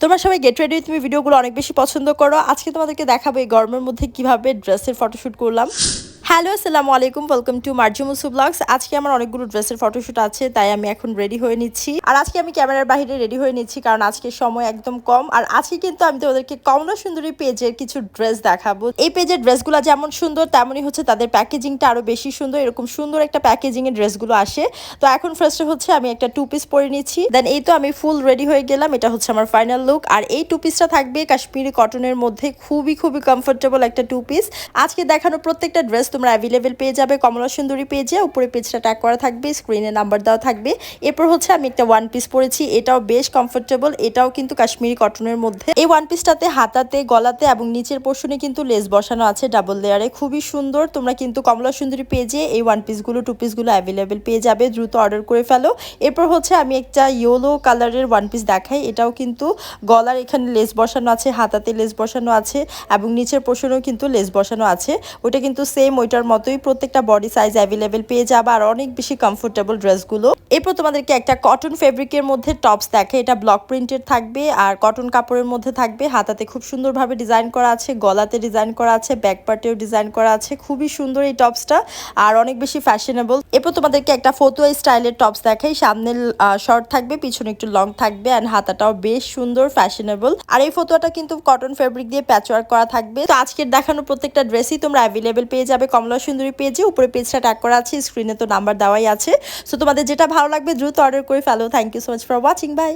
তোমরা সবাই get ready তুমি ভিডিওগুলো অনেক বেশি পছন্দ করো। আজকে তোমাদেরকে দেখাবো এই গরমের মধ্যে কীভাবে ড্রেসের ফটোশ্যুট করলাম। হ্যালো, আসসালামু আলাইকুম ওয়েলকাম টু মার্জুমুসু ব্লগস আজকে আমার অনেকগুলো ড্রেসের ফটোশুট আছে, তাই আমি এখন রেডি হয়ে নিচ্ছি। আর আজকে আমি ক্যামেরার বাইরে রেডি হয়ে নিচ্ছি, কারণ আজকে সময় একদম কম। আর আজকে কিন্তু আমি তোমাদেরকে কমলা সুন্দরী পেজের কিছু ড্রেস দেখাবো। এই পেজের ড্রেসগুলো যেমন সুন্দর, তেমনই হচ্ছে তাদের প্যাকেজিংটা আরও বেশি সুন্দর। এরকম সুন্দর একটা প্যাকেজিং এর ড্রেসগুলো আসে। তো এখন ফার্স্টে হচ্ছে আমি একটা টু পিস পরে নিচ্ছি। দেন এই তো আমি ফুল রেডি হয়ে গেলাম, এটা হচ্ছে আমার ফাইনাল লুক আর এই টু পিসটা থাকবে কাশ্মীরি কটনের মধ্যে, খুবই খুবই কমফোর্টেবল একটা টু পিস আজকে দেখানো প্রত্যেকটা ড্রেস তোমরা অ্যাভেলেবেল পেয়ে যাবে, কমলা সুন্দরী পেয়ে পেজে উপরে পেজটা ট্যাগ করা থাকবে স্ক্রিনে নাম্বার দেওয়া থাকবে। এরপর হচ্ছে আমি একটা ওয়ান পিস পরেছি, এটাও বেশ কমফোর্টেবল এটাও কিন্তু কাশ্মীরি কটনের মধ্যে। এই ওয়ান পিসটাতে হাতাতে, গলাতে এবং নিচের পোর্শনে কিন্তু লেস বসানো আছে ডাবল লেয়ারে খুবই সুন্দর, তোমরা কিন্তু কমলা সুন্দরী পেজে এই ওয়ান পিসগুলো টু পিসগুলো অ্যাভেলেবেল পেয়ে যাবে, দ্রুত অর্ডার করে ফেলো। এরপর হচ্ছে আমি একটা ইয়েলো কালারের ওয়ান পিস দেখাই, এটাও কিন্তু গলার এখানে লেস বসানো আছে, হাতাতে লেস বসানো আছে এবং নিচের পোর্শনেও কিন্তু লেস বসানো আছে। ওটা কিন্তু সেম ওইটার মতোই প্রত্যেকটা বডি সাইজ অ্যাভেলেবেল পেয়ে যাবে। আর অনেক বেশি কমফোর্টেবল ড্রেসগুলো এরপর তোমাদেরকে একটা কটন ফেব্রিকের মধ্যে টপস দেখে, এটা ব্লক প্রিন্টেড থাকবে আর কটন কাপড়ের মধ্যে থাকবে। হাতাতে খুব সুন্দরভাবে ডিজাইন করা আছে, গলাতে ডিজাইন করা আছে ব্যাক পার্টেও ডিজাইন করা আছে, খুবই সুন্দর এই টপসটা আর অনেক বেশি ফ্যাশনেবল এরপর তোমাদেরকে একটা ফতুয়া স্টাইলের টপস দেখাই সামনে শর্ট থাকবে, পিছনে একটু লং থাকবে অ্যান্ড হাতাটাও বেশ সুন্দর ফ্যাশনেবল আর এই ফতুয়াটা কিন্তু কটন ফেব্রিক দিয়ে প্যাচওয়ার্ক করা থাকবে। তো আজকের দেখানো প্রত্যেকটা ড্রেসই তোমরা অ্যাভেলেবেল পেয়ে যাবে। কমলা সুন্দরী পেজে উপরে পেজটা ট্যাগ করা আছে স্ক্রিনে তো নাম্বার দেওয়াই আছে। সো তোমাদের যেটা ভালো লাগবে দ্রুত অর্ডার করে ফেলো। Thank you so much for watching bye